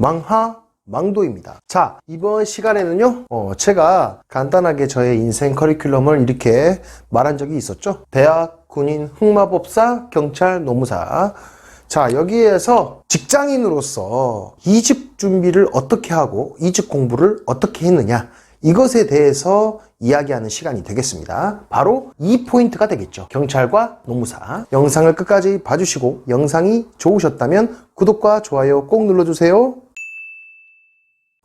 망하 망도입니다. 자, 이번 시간에는요, 어, 제가 간단하게 저의 인생 커리큘럼을 이렇게 말한 적이 있었죠. 대학, 군인, 흑마법사, 경찰, 노무사. 자, 여기에서 직장인으로서 이직 준비를 어떻게 하고 이직 공부를 어떻게 했느냐. 이것에 대해서 이야기하는 시간이 되겠습니다. 바로 이 포인트가 되겠죠. 경찰과 노무사. 영상을 끝까지 봐주시고 영상이 좋으셨다면 구독과 좋아요 꼭 눌러주세요.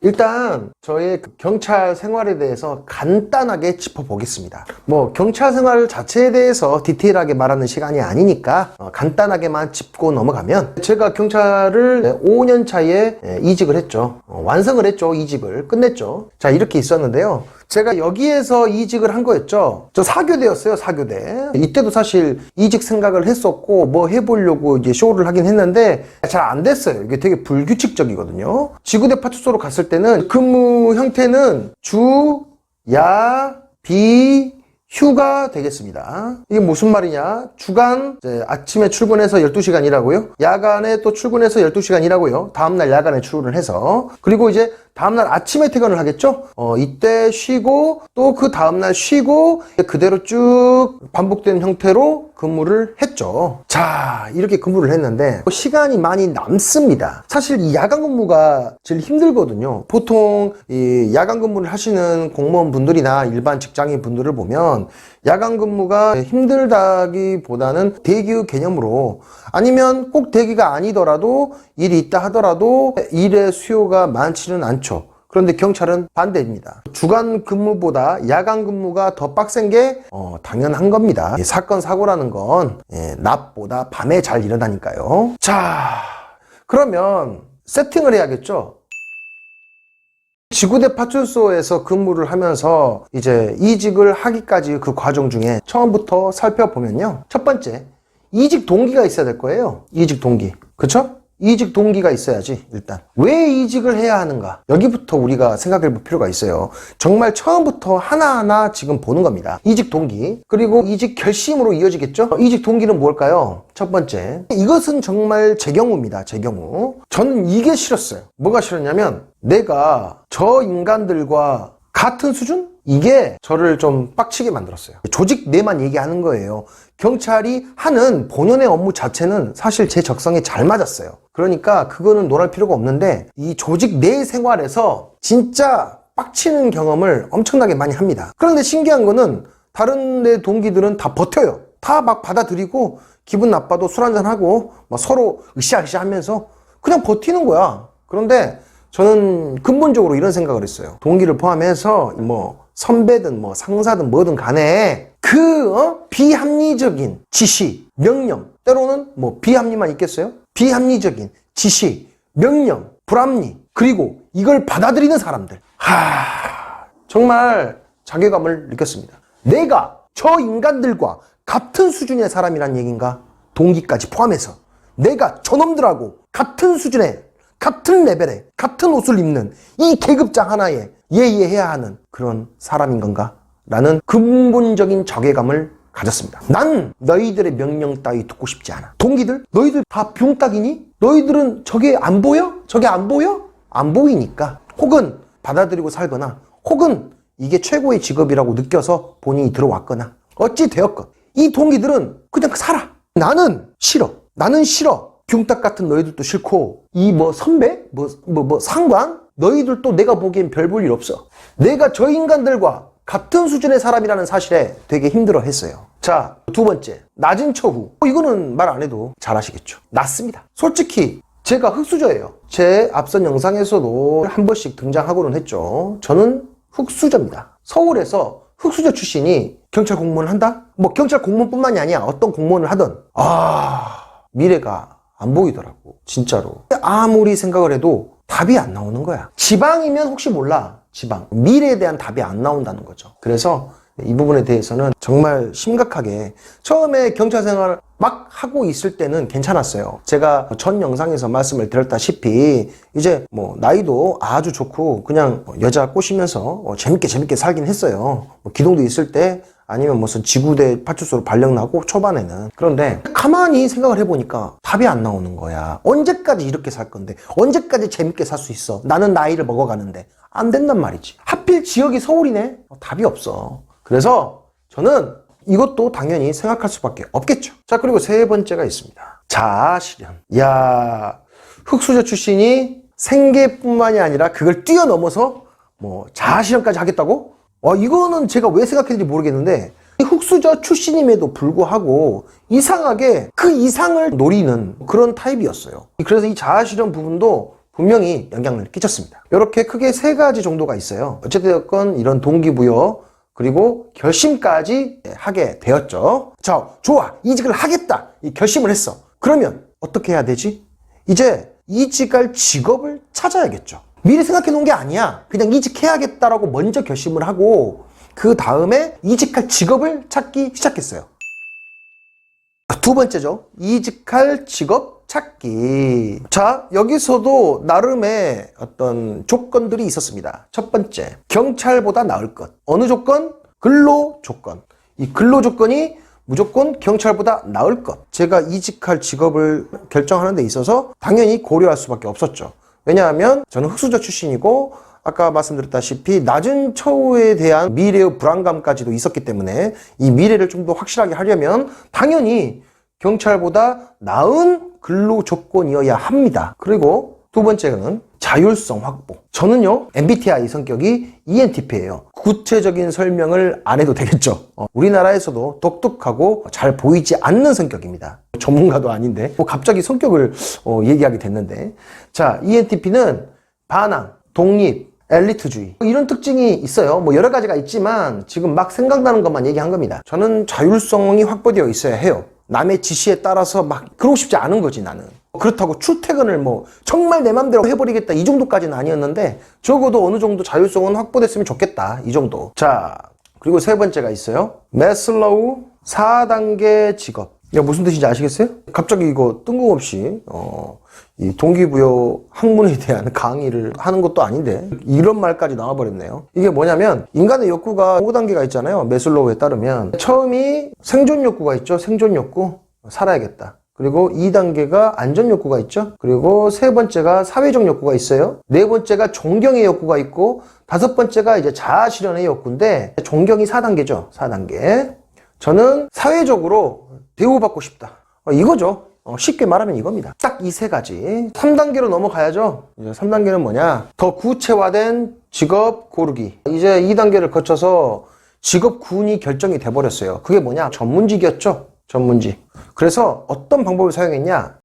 일단 저의 그 경찰 생활에 대해서 간단하게 짚어보겠습니다. 뭐 경찰 생활 자체에 대해서 디테일하게 말하는 시간이 아니니까 어, 간단하게만 짚고 넘어가면 제가 경찰을 5년 차에 예, 이직을 했죠. 어, 완성을 했죠. 이직을 끝냈죠. 자 이렇게 있었는데요. 제가 여기에서 이직을 한 거였죠. 저 사교대였어요, 사교대. 이때도 사실 이직 생각을 했었고, 뭐 해보려고 이제 쇼를 하긴 했는데, 잘 안 됐어요. 이게 되게 불규칙적이거든요. 지구대 파출소로 갔을 때는 근무 형태는 주, 야, 비, 휴가 되겠습니다. 이게 무슨 말이냐? 주간, 아침에 출근해서 12시간 일하고요. 야간에 또 출근해서 12시간 일하고요. 다음날 야간에 출근을 해서. 그리고 이제 다음날 아침에 퇴근을 하겠죠? 어, 이때 쉬고, 또 그 다음날 쉬고, 그대로 쭉 반복되는 형태로 근무를 했죠. 자, 이렇게 근무를 했는데, 시간이 많이 남습니다. 사실 이 야간 근무가 제일 힘들거든요. 보통 이 야간 근무를 하시는 공무원 분들이나 일반 직장인 분들을 보면, 야간 근무가 힘들다기보다는 대기 개념으로 아니면 꼭 대기가 아니더라도 일이 있다 하더라도 일의 수요가 많지는 않죠. 그런데 경찰은 반대입니다. 주간 근무보다 야간 근무가 더 빡센 게 어, 당연한 겁니다. 이 사건 사고라는 건 예, 낮보다 밤에 잘 일어나니까요. 자, 그러면 세팅을 해야겠죠. 지구대 파출소에서 근무를 하면서 이제 이직을 하기까지 그 과정 중에 처음부터 살펴보면요. 첫 번째, 이직 동기가 있어야 될 거예요. 이직 동기. 그쵸? 이직 동기가 있어야지, 일단. 왜 이직을 해야 하는가? 여기부터 우리가 생각해 볼 필요가 있어요. 정말 처음부터 하나하나 지금 보는 겁니다. 이직 동기. 그리고 이직 결심으로 이어지겠죠? 이직 동기는 뭘까요? 첫 번째. 이것은 정말 제 경우입니다. 제 경우. 저는 이게 싫었어요. 뭐가 싫었냐면, 내가 저 인간들과 같은 수준? 이게 저를 좀 빡치게 만들었어요. 조직 내만 얘기하는 거예요. 경찰이 하는 본연의 업무 자체는 사실 제 적성에 잘 맞았어요. 그러니까 그거는 논할 필요가 없는데 이 조직 내 생활에서 진짜 빡치는 경험을 엄청나게 많이 합니다. 그런데 신기한 거는 다른 내 동기들은 다 버텨요. 다 막 받아들이고 기분 나빠도 술 한잔하고 막 서로 으쌰으쌰 하면서 그냥 버티는 거야. 그런데 저는 근본적으로 이런 생각을 했어요. 동기를 포함해서 뭐 선배든 뭐 상사든 뭐든 간에 그 어? 비합리적인 지시, 명령 때로는 뭐 비합리만 있겠어요? 비합리적인 지시, 명령, 불합리 그리고 이걸 받아들이는 사람들 하 정말 자괴감을 느꼈습니다. 내가 저 인간들과 같은 수준의 사람이란 얘기인가? 동기까지 포함해서 내가 저놈들하고 같은 수준의 같은 레벨에 같은 옷을 입는 이 계급장 하나에 예의해야 하는 그런 사람인 건가? 라는 근본적인 자괴감을 가졌습니다. 난 너희들의 명령 따위 듣고 싶지 않아. 동기들, 너희들 다 병딱이니? 너희들은 저게 안 보여? 저게 안 보여? 안 보이니까. 혹은 받아들이고 살거나, 혹은 이게 최고의 직업이라고 느껴서 본인이 들어왔거나, 어찌 되었건. 이 동기들은 그냥 살아. 나는 싫어. 나는 싫어. 병딱 같은 너희들도 싫고, 이 뭐 선배? 뭐, 뭐, 뭐 상관? 너희들도 내가 보기엔 별 볼 일 없어. 내가 저 인간들과 같은 수준의 사람이라는 사실에 되게 힘들어 했어요. 자, 두 번째. 낮은 처후. 어, 이거는 말 안 해도 잘 아시겠죠. 낮습니다. 솔직히 제가 흑수저예요. 제 앞선 영상에서도 한 번씩 등장하고는 했죠. 저는 흑수저입니다. 서울에서 흑수저 출신이 경찰 공무원을 한다? 뭐 경찰 공무원뿐만이 아니야. 어떤 공무원을 하든 아 미래가 안 보이더라고. 진짜로. 아무리 생각을 해도 답이 안 나오는 거야. 지방이면 혹시 몰라. 지방. 미래에 대한 답이 안 나온다는 거죠. 그래서 이 부분에 대해서는 정말 심각하게 처음에 경찰 생활 막 하고 있을 때는 괜찮았어요. 제가 전 영상에서 말씀을 드렸다시피 이제 뭐 나이도 아주 좋고 그냥 여자 꼬시면서 어, 재밌게 재밌게 살긴 했어요. 뭐 기동도 있을 때 아니면 무슨 지구대 파출소로 발령나고 초반에는. 그런데 가만히 생각을 해보니까 답이 안 나오는 거야. 언제까지 이렇게 살 건데? 언제까지 재밌게 살 수 있어? 나는 나이를 먹어가는데. 안 된단 말이지. 하필 지역이 서울이네? 어, 답이 없어. 그래서 저는 이것도 당연히 생각할 수밖에 없겠죠. 자 그리고 세 번째가 있습니다. 자아실현. 야 흑수저 출신이 생계뿐만이 아니라 그걸 뛰어넘어서 뭐 자아실현까지 하겠다고? 와 이거는 제가 왜 생각했는지 모르겠는데 이 흑수저 출신임에도 불구하고 이상하게 그 이상을 노리는 그런 타입이었어요. 그래서 이 자아 실현 부분도 분명히 영향을 끼쳤습니다. 이렇게 크게 세 가지 정도가 있어요. 어쨌든 이런 동기부여 그리고 결심까지 하게 되었죠. 자, 좋아. 이직을 하겠다. 이 결심을 했어. 그러면 어떻게 해야 되지? 이제 이직할 직업을 찾아야겠죠. 미리 생각해 놓은 게 아니야. 그냥 이직해야겠다라고 먼저 결심을 하고 그 다음에 이직할 직업을 찾기 시작했어요. 두 번째죠. 이직할 직업 찾기. 자, 여기서도 나름의 어떤 조건들이 있었습니다. 첫 번째, 경찰보다 나을 것. 어느 조건? 근로 조건. 이 근로 조건이 무조건 경찰보다 나을 것. 제가 이직할 직업을 결정하는 데 있어서 당연히 고려할 수밖에 없었죠. 왜냐하면 저는 흑수저 출신이고 아까 말씀드렸다시피 낮은 처우에 대한 미래의 불안감까지도 있었기 때문에 이 미래를 좀 더 확실하게 하려면 당연히 경찰보다 나은 근로 조건이어야 합니다. 그리고 두 번째는 자율성 확보. 저는요, MBTI 성격이 ENTP예요. 구체적인 설명을 안 해도 되겠죠. 어, 우리나라에서도 독특하고 잘 보이지 않는 성격입니다. 전문가도 아닌데, 뭐 갑자기 성격을 어, 얘기하게 됐는데. 자, ENTP는 반항, 독립, 엘리트주의 이런 특징이 있어요. 뭐 여러 가지가 있지만 지금 막 생각나는 것만 얘기한 겁니다. 저는 자율성이 확보되어 있어야 해요. 남의 지시에 따라서 막 그러고 싶지 않은 거지 나는. 그렇다고 출퇴근을 뭐 정말 내 맘대로 해버리겠다 이 정도까지는 아니었는데 적어도 어느 정도 자율성은 확보됐으면 좋겠다 이 정도. 자 그리고 세 번째가 있어요. 메슬로우 4단계 직업. 이게 무슨 뜻인지 아시겠어요? 갑자기 이거 뜬금없이 어, 이 동기부여 학문에 대한 강의를 하는 것도 아닌데 이런 말까지 나와버렸네요. 이게 뭐냐면 인간의 욕구가 5단계가 있잖아요. 메슬로우에 따르면 처음이 생존 욕구가 있죠. 생존 욕구 살아야겠다. 그리고 2단계가 안전 욕구가 있죠. 그리고 세 번째가 사회적 욕구가 있어요. 네 번째가 존경의 욕구가 있고 다섯 번째가 이제 자아 실현의 욕구인데 존경이 4단계죠. 4단계. 저는 사회적으로 대우받고 싶다. 어, 이거죠. 어, 쉽게 말하면 이겁니다. 딱 이 세 가지. 3단계로 넘어가야죠. 이제 3단계는 뭐냐? 더 구체화된 직업 고르기. 이제 2단계를 거쳐서 직업 군이 결정이 돼버렸어요. 그게 뭐냐? 전문직이었죠. 전문직. 그래서 어떤 방법을 사용했냐?